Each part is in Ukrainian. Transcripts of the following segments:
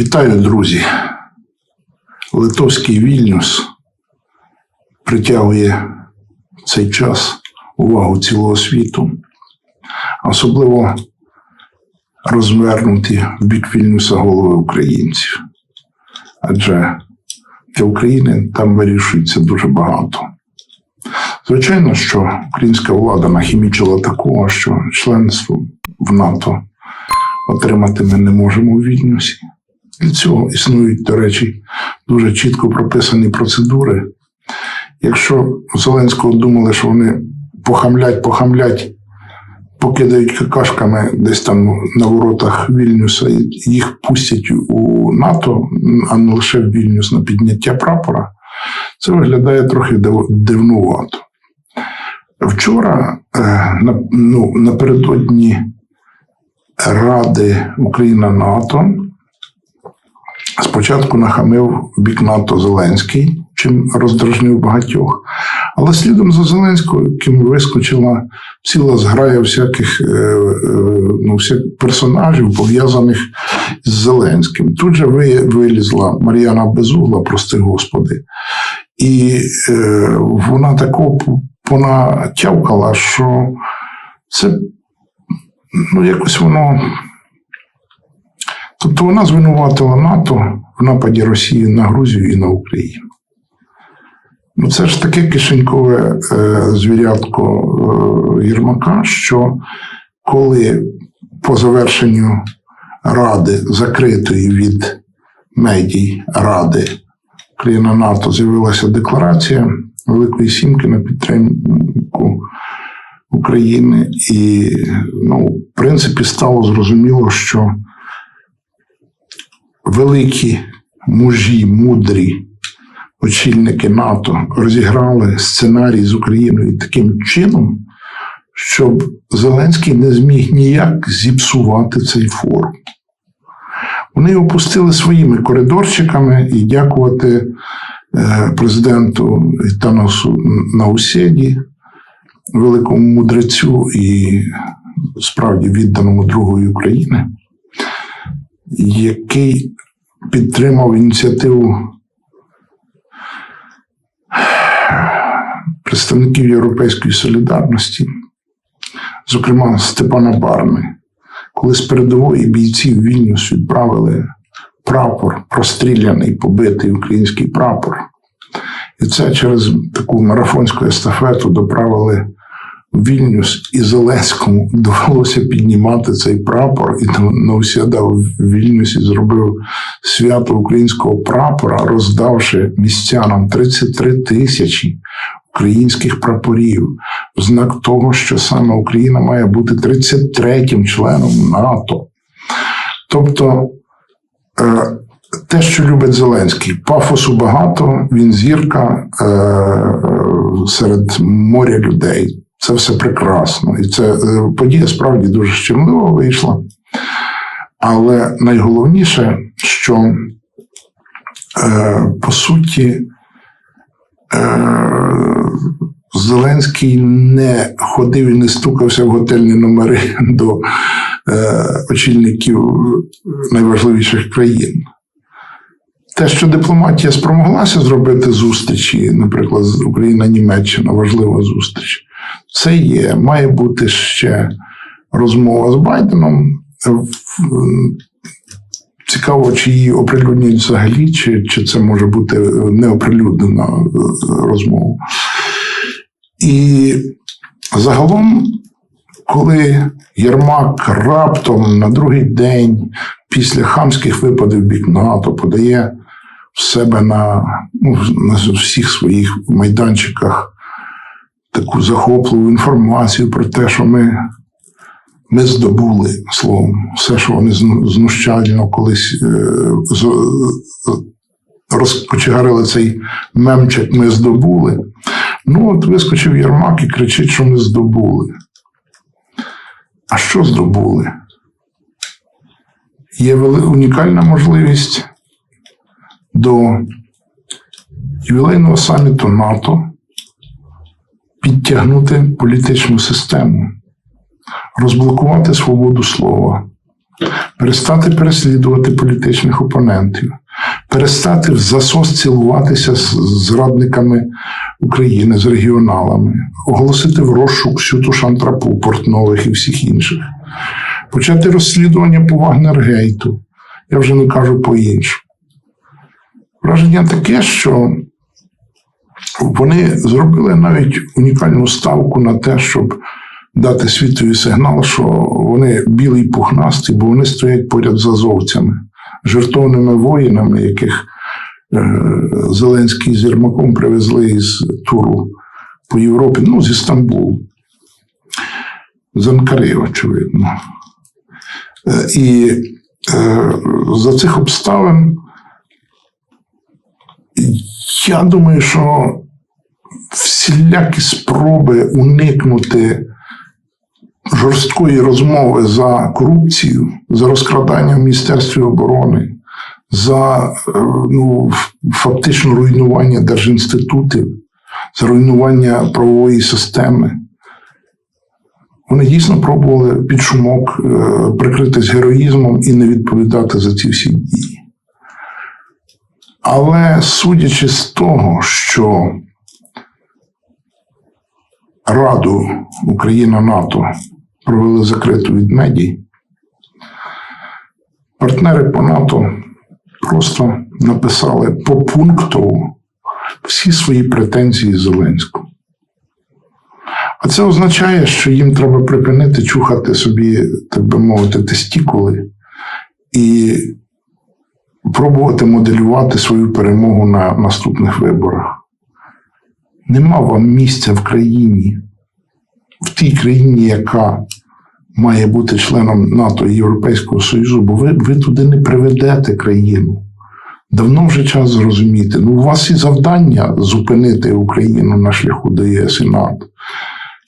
Вітаю, друзі. Литовський Вільнюс притягує в цей час увагу цілого світу, особливо розвернуті в бік Вільнюса голови українців. Адже для України там вирішується дуже багато. Звичайно, що українська влада нахімічила такого, що членство в НАТО отримати ми не можемо у Вільнюсі. Для цього існують, до речі, дуже чітко прописані процедури. Якщо Зеленського думали, що вони похамлять, похамлять, покидають какашками десь там на воротах Вільнюса, їх пустять у НАТО, а не лише в Вільнюс на підняття прапора, це виглядає трохи див- дивнувато. Вчора, е, ну, напередодні Ради Україна НАТО спочатку нахамив бік НАТО Зеленський, чим роздражнив багатьох. Але слідом за Зеленською, яким вискочила ціла зграя всяких е, е, ну, всяких персонажів, пов'язаних з Зеленським. Тут же вилізла Мар'яна Безугла, прости господи, і е, вона тако понатявкала, що це ну, якось воно. Тобто вона звинуватила НАТО в нападі Росії на Грузію і на Україну. Ну, це ж таке кишенькове е, звірятко е, Єрмака, що коли по завершенню Ради, закритої від медій Ради Україна НАТО з'явилася декларація Великої Сімки на підтримку України, і, ну, в принципі, стало зрозуміло, що великі мужі, мудрі очільники НАТО розіграли сценарій з Україною таким чином, щоб Зеленський не зміг ніяк зіпсувати цей форум. Вони його пустили своїми коридорчиками і дякувати е, президенту Таносу Наусєді, великому мудрецю і справді відданому другої України, який підтримав ініціативу представників Європейської солідарності, зокрема Степана Барни, коли з передової бійці в Вільнюс відправили прапор, простріляний, побитий український прапор. І це через таку марафонську естафету доправили Вільнюс, і Зеленському довелося піднімати цей прапор, і Наусяда в Вільнюсі зробив свято українського прапора, роздавши містянам 33 тисячі українських прапорів, в знак того, що саме Україна має бути 33-м членом НАТО. Тобто е, те, що любить Зеленський, пафосу багато, він зірка е, серед моря людей. Це все прекрасно. І це е, подія справді дуже щемлива вийшла. Але найголовніше, що е, по суті, е, Зеленський не ходив і не стукався в готельні номери до очільників найважливіших країн. Те, що дипломатія спромоглася зробити зустрічі, наприклад, Україна-Німеччина, важлива зустріч, це є. Має бути ще розмова з Байденом. Цікаво, чи її оприлюднять взагалі, чи, чи це може бути неоприлюднена е, розмова. І загалом, коли Єрмак раптом на другий день після хамських випадів бік НАТО подає в себе на, ну, на всіх своїх майданчиках таку захопливу інформацію про те, що ми, ми здобули словом, все, що вони знущально колись е, е, розкочегарили цей мемчик, ми здобули. Ну, от вискочив Єрмак і кричить, що ми здобули. А що здобули? Є унікальна можливість до ювілейного саміту НАТО підтягнути політичну систему, розблокувати свободу слова, перестати переслідувати політичних опонентів, перестати в засос цілуватися з зрадниками України, з регіоналами, оголосити в розшук всю ту шантрапу портнових і всіх інших, почати розслідування по Вагнергейту. Я вже не кажу по іншому. Враження таке, що вони зробили навіть унікальну ставку на те, щоб дати світовий сигнал, що вони білий пухнасті, бо вони стоять поряд з азовцями, жертовними воїнами, яких е, Зеленський з Єрмаком привезли із туру по Європі, ну, зі Стамбулу. З Анкари, очевидно. Е, І е, за цих обставин я думаю, що всілякі спроби уникнути жорсткої розмови за корупцію, за розкрадання в Міністерстві оборони, за е, ну, фактично руйнування держінститутів, за руйнування правової системи. Вони дійсно пробували під шумок е, прикритись героїзмом і не відповідати за ці всі дії. Але судячи з того, що Раду Україна-НАТО провели закриту від медій, партнери по НАТО просто написали попунктово всі свої претензії Зеленському. А це означає, що їм треба припинити чухати собі, так би мовити, тестікули і пробувати моделювати свою перемогу на наступних виборах. Нема вам місця в країні, в тій країні, яка має бути членом НАТО і Європейського Союзу, бо ви, ви туди не приведете країну. Давно вже час зрозуміти. Ну, у вас і завдання зупинити Україну на шляху до ЄС і НАТО.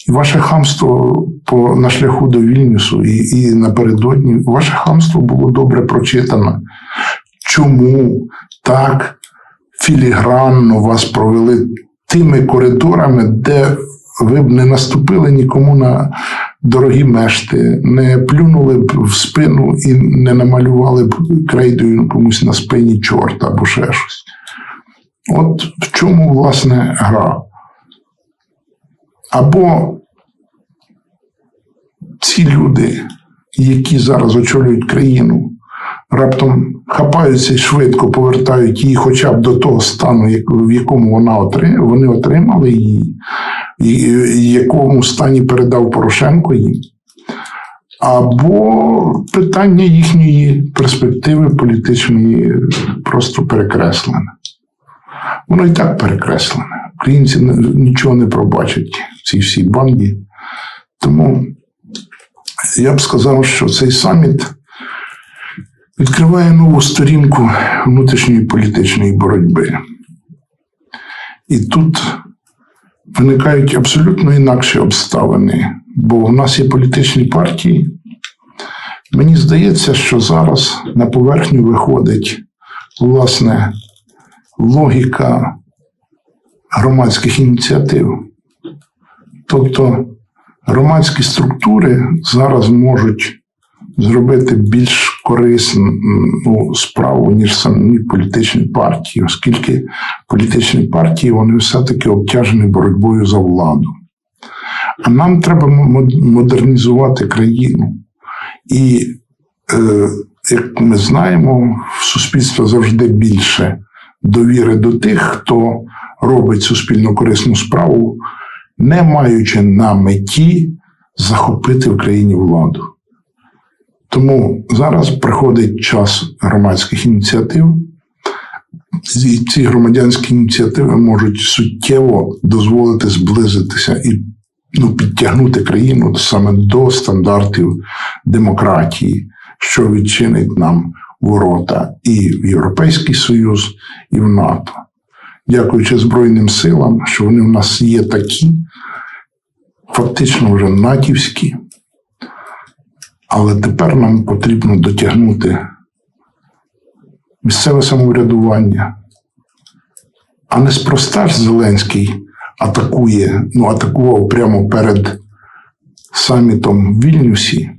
І ваше хамство по, на шляху до Вільнюсу і, і напередодні, ваше хамство було добре прочитано. Чому так філігранно вас провели тими коридорами, де ви б не наступили нікому на дорогі мешти, не плюнули б в спину і не намалювали б крейдою комусь на спині чорта або ще щось. От в чому, власне, гра. Або ці люди, які зараз очолюють країну, раптом хапаються і швидко повертають її хоча б до того стану, в якому вона отримала, вони отримали її, і і якому стані передав Порошенко їм. Або питання їхньої перспективи політичної просто перекреслене. Воно і так перекреслене. Українці нічого не пробачать в цій всій банді. Тому я б сказав, що цей саміт відкриває нову сторінку внутрішньої політичної боротьби. І тут виникають абсолютно інакші обставини, бо в нас є політичні партії. Мені здається, що зараз на поверхню виходить власне логіка громадських ініціатив. Тобто громадські структури зараз можуть зробити більш корисну ну, справу, ніж самі політичні партії, оскільки політичні партії вони все-таки обтяжені боротьбою за владу. А нам треба модернізувати країну. І, е, як ми знаємо, в суспільство завжди більше довіри до тих, хто робить суспільно корисну справу, не маючи на меті захопити в країні владу. Тому зараз приходить час громадських ініціатив. І ці громадянські ініціативи можуть суттєво дозволити зблизитися і ну, підтягнути країну саме до стандартів демократії, що відчинить нам ворота і в Європейський Союз, і в НАТО. Дякуючи Збройним силам, що вони в нас є такі, фактично вже натівські. Але тепер нам потрібно дотягнути місцеве самоврядування. А не спроста ж Зеленський атакує, ну атакував прямо перед самітом в Вільнюсі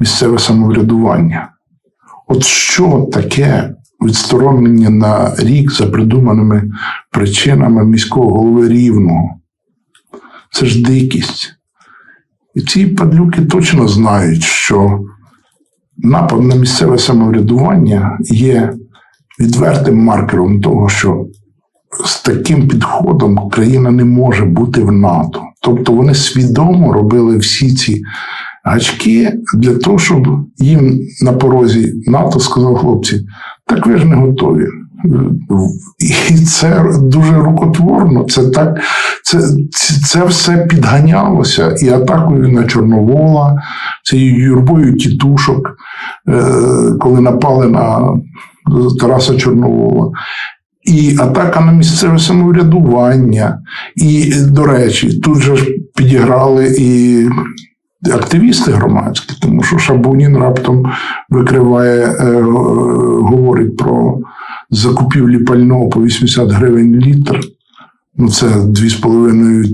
місцеве самоврядування. От що таке відсторонення на рік за придуманими причинами міського голови рівного? Це ж дикість. І ці падлюки точно знають, що напад на місцеве самоврядування є відвертим маркером того, що з таким підходом країна не може бути в НАТО. Тобто вони свідомо робили всі ці гачки для того, щоб їм на порозі НАТО сказали хлопці, так ви ж не готові. І це дуже рукотворно. Це так, це, це, все підганялося і атакою на Чорновола, цією юрбою тітушок, е, коли напали на Тараса Чорновола. І атака на місцеве самоврядування. І, до речі, тут же ж підіграли і активісти громадські, тому що Шабунін раптом викриває, е, говорить про закупівлі пального по 80 гривень літр. Ну, це 2,5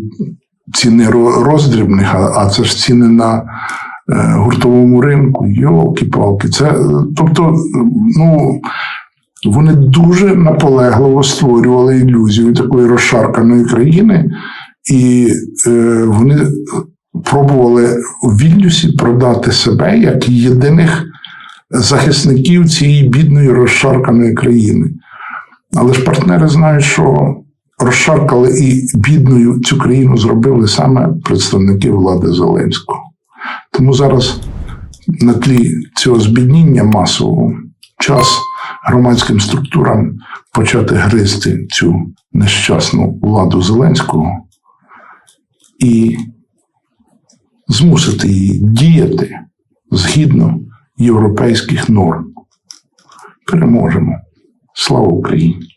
ціни роздрібних, а, це ж ціни на е, гуртовому ринку. Йолки-палки. Це, тобто, ну. Вони дуже наполегливо створювали ілюзію такої розшарканої країни, і е, вони пробували у Вільнюсі продати себе як єдиних захисників цієї бідної розшарканої країни. Але ж партнери знають, що розшаркали і бідною цю країну зробили саме представники влади Зеленського. Тому зараз на тлі цього збідніння масового час громадським структурам почати гризти цю нещасну владу Зеленського і змусити її діяти згідно європейських норм. Переможемо. Слава Україні!